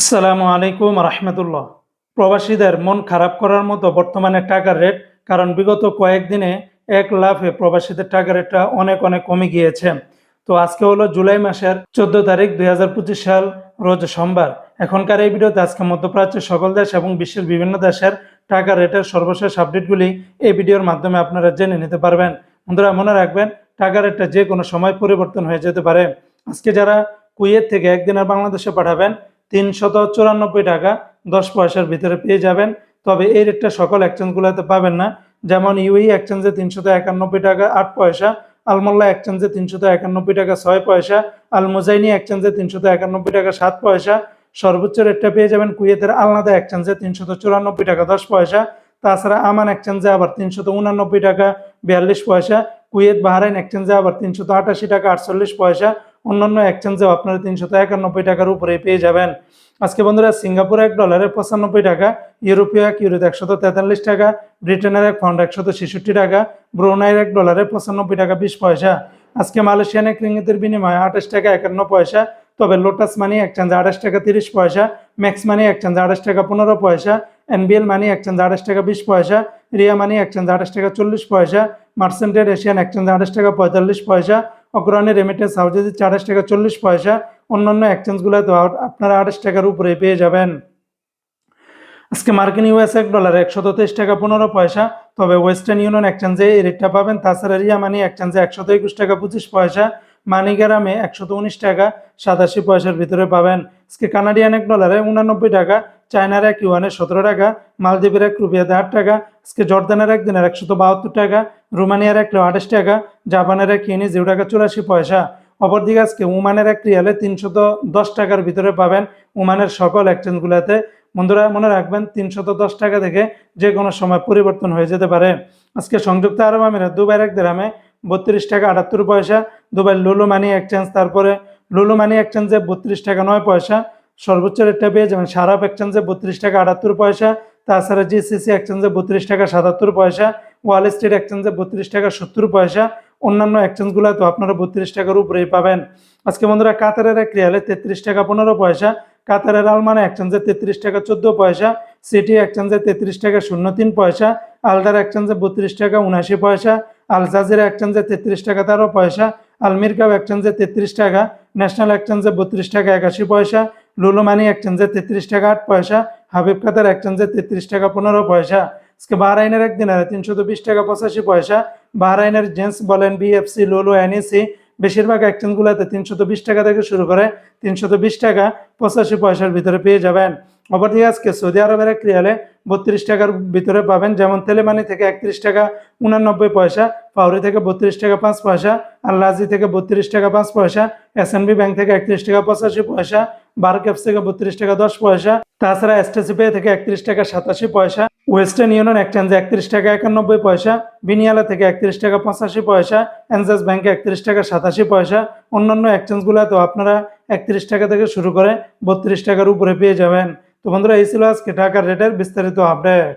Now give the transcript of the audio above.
আসসালামু আলাইকুম রহমতুল্লাহ। প্রবাসীদের মন খারাপ করার মতো বর্তমানে টাকার রেট, কারণ বিগত কয়েকদিনে এক লাফে প্রবাসীদের টাকার রেটটা অনেক অনেক কমে গিয়েছে। তো আজকে হলো জুলাই মাসের চোদ্দ তারিখ দুই হাজার পঁচিশ সাল, রোজ সোমবার। এখনকার এই ভিডিওতে আজকে মধ্যপ্রাচ্যের সকল দেশ এবং বিশ্বের বিভিন্ন দেশের টাকার রেটের সর্বশেষ আপডেটগুলি এই ভিডিওর মাধ্যমে আপনারা জেনে নিতে পারবেন। বন্ধুরা, মনে রাখবেন, টাকার রেটটা যে কোনো সময় পরিবর্তন হয়ে যেতে পারে। আজকে যারা কুয়েত থেকে একদিনের বাংলাদেশে পাঠাবেন তিনশত চুরানব্বই টাকা দশ পয়সার ভিতরে পেয়ে যাবেন। তবে এই রেটটা সকল এক্সচেঞ্জগুলোতে পাবেন না। যেমন ইউই এক্সচেঞ্জে তিনশত একানব্বই টাকা আট পয়সা আলমোল্লা এক্সচেঞ্জে তিনশত একানব্বই টাকা ছয় পয়সা আল মুজাইনি এক্সচেঞ্জে তিনশত একানব্বই টাকা সাত পয়সা। সর্বোচ্চ রেটটা পেয়ে যাবেন কুয়েতের আলনাদা এক্সচেঞ্জে তিনশত চুরানব্বই টাকা দশ পয়সা। তাছাড়া আমান এক্সচেঞ্জে আবার তিনশত উনানব্বই টাকা বিয়াল্লিশ পয়সা। কুয়েত বাহারাইন এক্সচেঞ্জে আবার তিনশত আটাশি টাকা আটচল্লিশ পয়সা। অন্যান্য এক্সচেঞ্জেও আপনারা তিনশত একানব্বই টাকার উপরে পেয়ে যাবেন। আজকে বন্ধুরা সিঙ্গাপুর এক ডলারে পঁচানব্বই টাকা ইউরোপীয় এক, ইউরোতে একশত তেতাল্লিশ টাকা, ব্রিটেনের এক পাউন্ড একশত ছেষট্টি টাকা, ব্রুনাইয়ের এক ডলারে পঁচানব্বই টাকা বিশ পয়সা। আজকে মালয়েশিয়ান এক রিঙ্গিতের বিনিময়ে আঠাশ টাকা একান্ন পয়সা, তবে লোটাস মানি একচেঞ্জ আঠাশ টাকা তিরিশ পয়সা ম্যাক্স মানি একচেঞ্জ আঠাশ টাকা পনেরো পয়সা এনবিএল মানি একচেঞ্জ আঠাশ টাকা বিশ পয়সা, রিয়া মানি একচেঞ্জ আঠাশ টাকা চল্লিশ পয়সা মার্সেন্টেড এশিয়ান একচেঞ্জ আঠাশ টাকা পঁয়তাল্লিশ পয়সা অগ্রণী রেমিটেন্স হাউস যদি আঠাশ টাকা, চল্লিশ পয়সা অন্যান্য এক্সচেঞ্জগুলো আপনারা আঠাশ টাকার উপরে পেয়ে যাবেন। আজকে মার্কিন ইউএস এক ডলার একশো তেইশ টাকা, পনেরো পয়সা। তবে ওয়েস্টার্ন ইউনিয়ন এক্সচেঞ্জে এই রেটটা পাবেন। তাছাড়া রিয়া মানি এক্সচেঞ্জে একশত একুশ টাকা, পঁচিশ পয়সা। মানিগ্রামে একশত উনিশ টাকা, সাতাশি পয়সার ভিতরে পাবেন। আজকে কানাডিয়ান এক ডলারে উনানব্বই টাকা চায়নার এক ইউয়ানে সতেরো টাকা মালদ্বীপের এক রুপিয়াতে আট টাকা আজকে জর্দানের এক দিনের একশত বাহাত্তর টাকা, রোমানিয়ার এক আঠাশ টাকা, জাপানের এক ইউনি জিরো টাকা চুরাশি পয়সা। অপরদিকে আজকে উমানের এক রিয়ালে তিনশত দশ টাকার ভিতরে পাবেন উমানের সকল এক্সচেঞ্জগুলোতে। বন্ধুরা, মনে রাখবেন, তিনশত দশ টাকা থেকে যে কোনো সময় পরিবর্তন হয়ে যেতে পারে। আজকে সংযুক্ত আরব আমিরাত, দুবাইয়ের এক দেরামে বত্রিশ টাকা আটাত্তর পয়সা দুবাই লুলু মানি এক্সচেঞ্জ, তারপরে লুলু মানি এক্সচেঞ্জে বত্রিশ টাকা নয় পয়সা, সর্বোচ্চ রেটটা পেয়ে যাবেন সারাপ এক্সচেঞ্জে বত্রিশ টাকা আটাত্তর পয়সা তাছাড়া জিসিসি এক্সচেঞ্জে বত্রিশ টাকা সাতাত্তর পয়সা ওয়াল স্ট্রিট এক্সচেঞ্জে বত্রিশ টাকা সত্তর পয়সা, অন্যান্য এক্সচেঞ্জগুলো তো আপনারা বত্রিশ টাকার উপরেই পাবেন। আজকে বন্ধুরা কাতারের এক রিয়ালে তেত্রিশ টাকা পনেরো পয়সা, কাতারের আলমানা এক্সচেঞ্জে তেত্রিশ টাকা চোদ্দ পয়সা, সিটি এক্সচেঞ্জে তেত্রিশ টাকা শূন্য তিন পয়সা, আলদার এক্সচেঞ্জে বত্রিশ টাকা উনআশি পয়সা, আল জাজিরা এক্সচেঞ্জে তেত্রিশ টাকা তেরো পয়সা আলমিরকাব এক্সচেঞ্জে তেত্রিশ টাকা ন্যাশনাল এক্সচেঞ্জে বত্রিশ টাকা একাশি পয়সা লুলু মানি এক্সচেঞ্জে তেত্রিশ টাকা আট পয়সা, হাবিব কাতার এক্সচেঞ্জে তেত্রিশ টাকা পনেরো পয়সা। আজকে বাহরাইনের এক দিনারে তিনশত বিশ টাকা পঁচাশি পয়সা। বাহরাইনের জেন্টস বলেন বিএফসি লুলু এনইসি বেশিরভাগ এক্সচেঞ্জগুলোতে তিনশত বিশ টাকা থেকে শুরু করে তিনশত বিশ টাকা পঁচাশি পয়সার ভিতরে পেয়ে যাবেন। অপরদিকে আজকে সৌদি আরবের এক রিয়ালে বত্রিশ টাকার ভিতরে পাবেন। যেমন তেলেমানি থেকে একত্রিশ টাকা উনানব্বই পয়সা, পাউরি থেকে বত্রিশ টাকা পাঁচ পয়সা আল্লাজি থেকে বত্রিশ টাকা পাঁচ পয়সা এসএনবি ব্যাংক থেকে একত্রিশ টাকা পঁচাশি পয়সা বার থেকে বত্রিশ টাকা দশ পয়সা। তাছাড়া এসটিসিপে থেকে একত্রিশ টাকা সাতাশি পয়সা। ওয়েস্টার্ন ইউনিয়ন এক্সচেঞ্জে একত্রিশ টাকা একানব্বই পয়সা। বিনিয়ালা থেকে একত্রিশ টাকা পঁচাশি পয়সা। এনজাস ব্যাংকে একত্রিশ টাকা সাতাশি পয়সা। অন্যান্য এক্সচেঞ্জগুলোতেও আপনারা একত্রিশ টাকা থেকে শুরু করে বত্রিশ টাকার উপরে পেয়ে যাবেন। তো বন্ধুরা, এই ছিল আজকে টাকার রেটের বিস্তারিত আপডেট